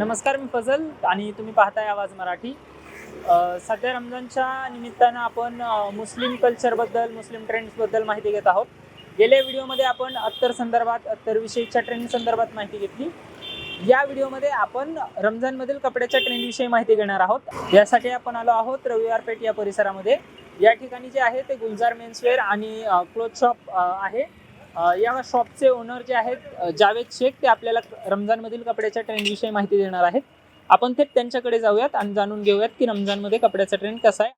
नमस्कार मी फजल आणि तुम्ही पाहताय आवाज मराठी. सध्या रमजानच्या निमित्तानं आपण मुस्लिम कल्चरबद्दल मुस्लिम ट्रेंड्सबद्दल माहिती घेत आहोत. गेल्या व्हिडिओमध्ये आपण अत्तर संदर्भात अत्तरविषयीच्या ट्रेंड संदर्भात माहिती घेतली. या व्हिडिओमध्ये आपण रमजानमधील कपड्याच्या ट्रेंडविषयी माहिती घेणार आहोत. यासाठी आपण आलो आहोत रविवार पेठ या परिसरामध्ये. या ठिकाणी जे आहे ते गुलजार मेन्सवेअर आणि क्लोथ शॉप आहे. या शॉपचे ओनर जे आहेत जावेद शेख ते आपल्याला रमजानमधील कपड्याच्या ट्रेंडविषयी माहिती देणार आहेत. आपण थेट त्यांच्याकडे जाऊयात आणि जाणून घेऊयात की रमजानमध्ये कपड्याचा ट्रेंड कसा आहे.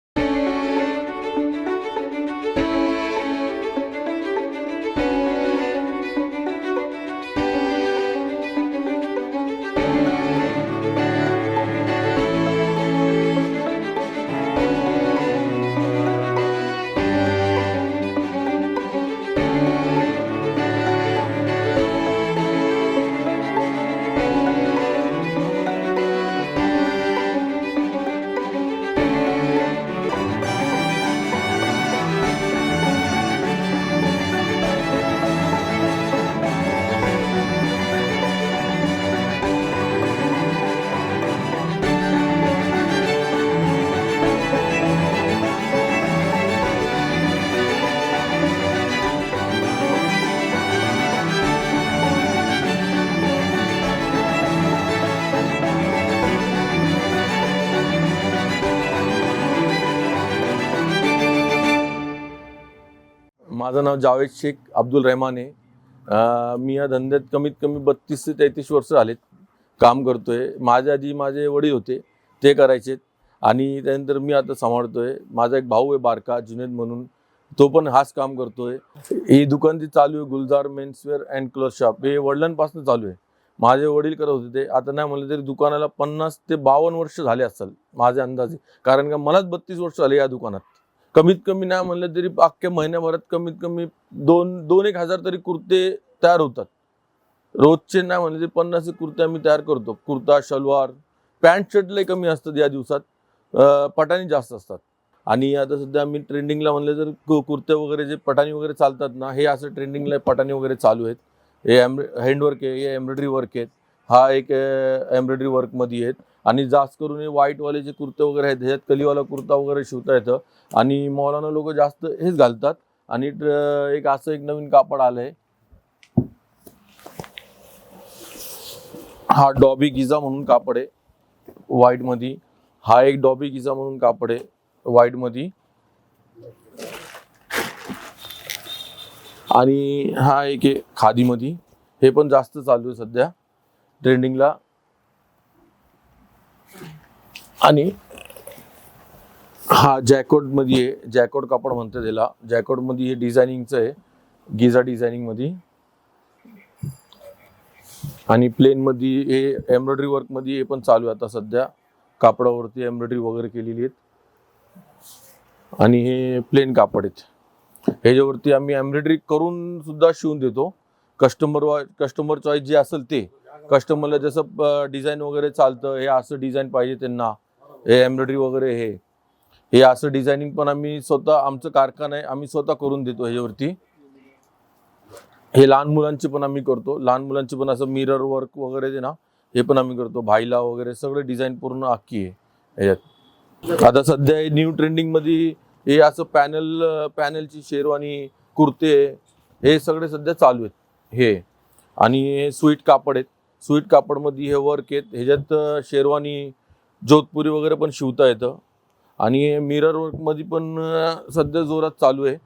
माझं नाव जावेद शेख अब्दुल रहमान. आहे मी या धंद्यात कमीत कमी बत्तीस ते तेहतीस वर्ष आले काम करतोय. माझ्या आधी माझे वडील होते. ते करायचे आणि त्यानंतर मी आता सांभाळतोय. माझा एक भाऊ आहे बारका जुनेद म्हणून. तो पण हाच काम करतोय. ही दुकान जी चालू आहे Gulzar menswear and cloth shop हे वडिलांपासून चालू आहे. माझे वडील करत होते ते. आता नाही म्हणलं तरी दुकानाला पन्नास ते बावन्न वर्ष झाले असेल माझ्या अंदाजे. कारण का मलाच बत्तीस वर्ष झाले या दुकानात. कमीत कमी नाही म्हणलं तरी अख्ख्या महिन्याभरात कमीत कमी दोन दोन एक हजार तरी कुर्ते तयार होतात. रोजचे नाही म्हणले तरी पन्नास कुर्ते आम्ही तयार करतो. कुर्ता शलवार पॅन्ट शर्ट लय कमी असतात या दिवसात. पटाणी जास्त असतात. आणि आता सध्या आम्ही ट्रेंडिंगला म्हणलं तर कु- कुर्ते वगैरे जे पटाणी वगैरे चालतात ना हे असं ट्रेंडिंगला पटाणी वगैरे चालू आहेत. हे हँडवर्क आहे हे एम्ब्रॉयडरी वर्क आहेत. हा एक एम्ब्रॉयडरी वर्कमध्ये आहेत. आणि जास्त करून हे व्हाईटवाले जे कुर्ते वगैरे आहेत ह्याच्यात कलीवाला कुर्ता वगैरे शिवता येतं. आणि मौलाना लोक जास्त हेच घालतात. आणि एक असं एक नवीन कापड आलंय. हा डॉबी गिझा म्हणून कापड आहे. व्हाईटमध्ये हा एक डॉबी गिजा म्हणून कापड आहे व्हाईटमध्ये आणि हा एक आहे खादीमध्ये हे पण जास्त चालू आहे सध्या. ट्रेंडिंगला आणि हा जॅकोडमध्ये जॅकोड आहे कापड म्हणते त्याला. जॅकोडमध्ये हे डिझायनिंगचं आहे. गिझा डिझायनिंगमध्ये. आणि प्लेनमध्ये हे एम्ब्रॉयडरी वर्कमध्ये हे पण चालू आहे आता सध्या. कापडावरती एम्ब्रॉयडरी वगैरे केलेली आहेत. आणि हे प्लेन कापड आहेत. ह्याच्यावरती आम्ही एम्ब्रॉयडरी करून सुद्धा शिवून देतो. कस्टमर कस्टमर चॉईस जे असेल ते. कस्टमरला जसं डिझाईन वगैरे चालतं हे असं डिझाईन पाहिजे त्यांना. हे एम्ब्रॉयडरी वगैरे हे. हे असं डिझायनिंग पण आम्ही स्वतः आमचं कारखाना आहे आम्ही स्वतः करून देतो ह्याच्यावरती. हे लहान मुलांचे पण आम्ही करतो. लहान मुलांचे पण असं मिरर वर्क वगैरे जे ना हे पण आम्ही करतो. भाईला वगैरे सगळं डिझाईन पूर्ण अख्खी आहे ह्याच्यात. आता सध्या हे न्यू ट्रेंडिंगमध्ये हे असं पॅनल पॅनलची शेरवानी कुर्ते हे सगळे सध्या चालू आहेत. हे. आणि स्वीट कापड आहेत. स्वीट कापडमध्ये हे वर्क आहेत. ह्याच्यात शेरवानी जोधपुरी वगैरे पण शिवता येतं. आणि मिरर वर्कमध्ये पण सध्या जोरात चालू आहे.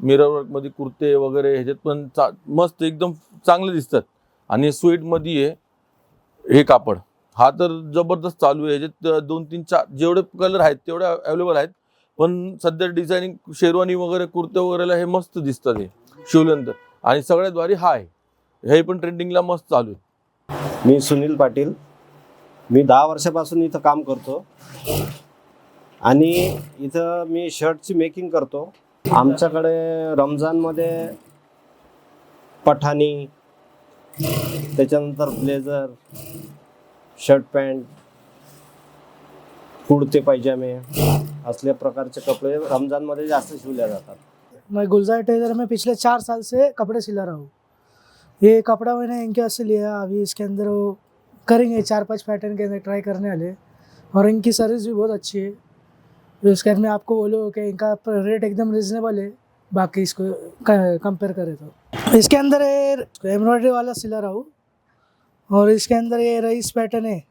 मिरर वर्कमध्ये कुर्ते वगैरे ह्याच्यात पण चा मस्त एकदम चांगले दिसतात. आणि स्वीटमध्ये आहे हे कापड. हा तर जबरदस्त चालू आहे. ह्याच्यात दोन तीन चार जेवढे कलर आहेत तेवढे अवेलेबल आहेत. पण सध्या डिझायनिंग शेरवानी वगैरे कुर्ते वगैरेला हे मस्त दिसतात हे. शिवल्यानंतर. आणि सगळ्यात भारी हा आहे. हे पण ट्रेंडिंगला मस्त चालू आहे. मी सुनील पाटील. मी दहा वर्षापासून इथं काम करतो. आणि इथं मी शर्टची मेकिंग करतो. आमच्याकडे रमजानमध्ये पठाणी त्याच्यानंतर ब्लेझर शर्ट पॅन्ट कुडते पायजामे असल्या प्रकारचे कपडे रमजानमध्ये जास्त शिवले जातात. मैं गुलजार टेलर में पिछले चार साल से कपड़े सिला रहा हूँ। ये कपड़ा मैंने इनके से लिया अभी इसके अंदर वो करेंगे चार पाँच पैटर्न के अंदर ट्राई करने वाले। और इनकी सर्विस भी बहुत अच्छी है। फिर उसके बाद में आपको बोलो कि इनका रेट एकदम रिजनेबल है। बाकी इसको कंपेयर करें तो। इसके अंदर एम्ब्रॉयडरी वाला सिला रहा। हूँ और इसके अंदर ये रईस पैटर्न है।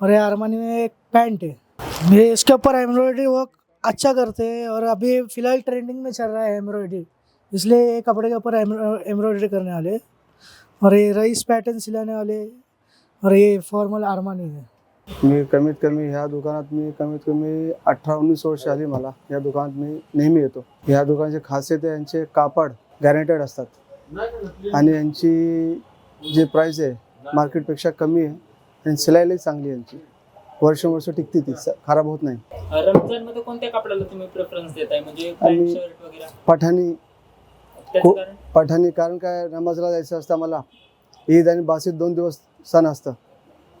और ये आरमानी में एक पैंट है। ये इसके ऊपर एम्ब्रॉयडरी वर्क अच्छा करते हैं। और अभी फ़िलहाल ट्रेंडिंग में चल रहा है एम्ब्रॉयडरी इसलिए ये कपड़े के ऊपर एम्ब्रॉयडरी करने वाले। और ये रईस पैटर्न सिलाने वाले। और ये फॉर्मल आरमानी है मी कमीत कमी ह्या दुकानात मी कमीत कमी अठरा उन्नीस वर्ष आली मला. या दुकानात मी नेहमी येतो. ह्या दुकानाची खासियत आहे यांचे कापड गॅरंटेड असतात. आणि यांची जी प्राईस आहे मार्केटपेक्षा कमी आहे. आणि सिलाईलाही चांगली आहे यांची. वर्ष वर्ष टिकते ती. खराब होत नाही. रमजानमध्ये कोणत्या कपड्याला तुम्ही प्रेफरन्स देताय? म्हणजे पठाणी खूप- कारण. पठाणी कारण काय? नमाजला जायचं असतं मला ईद आणि बासीद दोन दिवस सण असतं.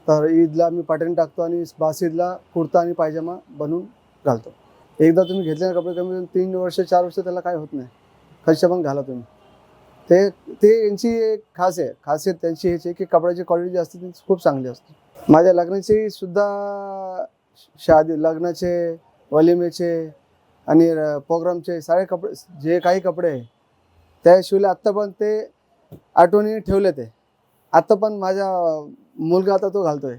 तर ईदला मी पठाणी टाकतो आणि बासीदला कुर्ता आणि पायजमा बनवून घालतो. एकदा तुम्ही घेतलेले कपडे कमी तीन वर्ष चार वर्ष त्याला काय होत नाही. कशा पण घाला तुम्ही. ते ते यांची एक खास आहे खासियत त्यांची ह्याची आहे की कपड्याची क्वालिटी जी असते ती खूप चांगली असते. माझ्या लग्नाची सुद्धा शादी लग्नाचे वलिमेचे आणि प्रोग्रामचे सारे कपडे जे काही कपडे आहे त्या शिवले आत्ता पण ते आठवणीने ठेवले ते. आत्ता पण माझा मुलगा आता तो घालतोय.